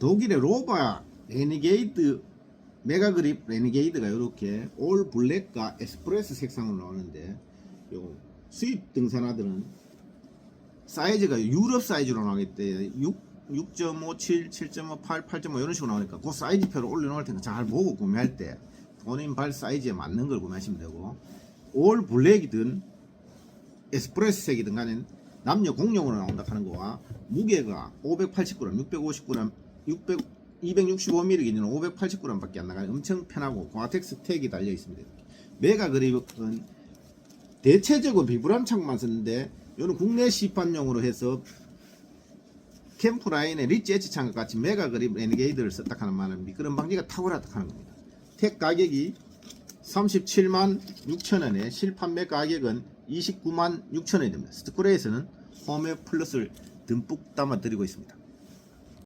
독일의 로바 레니게이드 메가그립 레니게이드가 이렇게 올 블랙과 에스프레소 색상으로 나오는데 요 수입 등산화들은 사이즈가 유럽 사이즈로 나오기 때문에 6 6.5, 7, 7.5, 8, 8.5 이런 식으로 나오니까 그 사이즈표를 올려놓을 테니까 잘 보고 구매할 때 본인 발 사이즈에 맞는 걸 구매하시면 되고 올 블랙이든 에스프레소 색이든 간에 남녀 공용으로 나온다 하는 거와 무게가 580g, 650g, 600, 265mm 기준으로 580g밖에 안 나가요. 엄청 편하고 고아텍스 택이 달려 있습니다. 메가 그립은 대체적으로 비브람 창만 쓰는데 이는 국내 시판용으로 해서 캠프 라인의 리치 엣지 창과 같이 메가 그립 레니게이드를 썼다 하는 말은 미끄럼 방지가 탁월하다 하는 겁니다. 택 가격이 37만 6천원에 실판매 가격은 29만 6천원이 됩니다. 스트쿠레에서는 홈웨어 플러스를 듬뿍 담아 드리고 있습니다.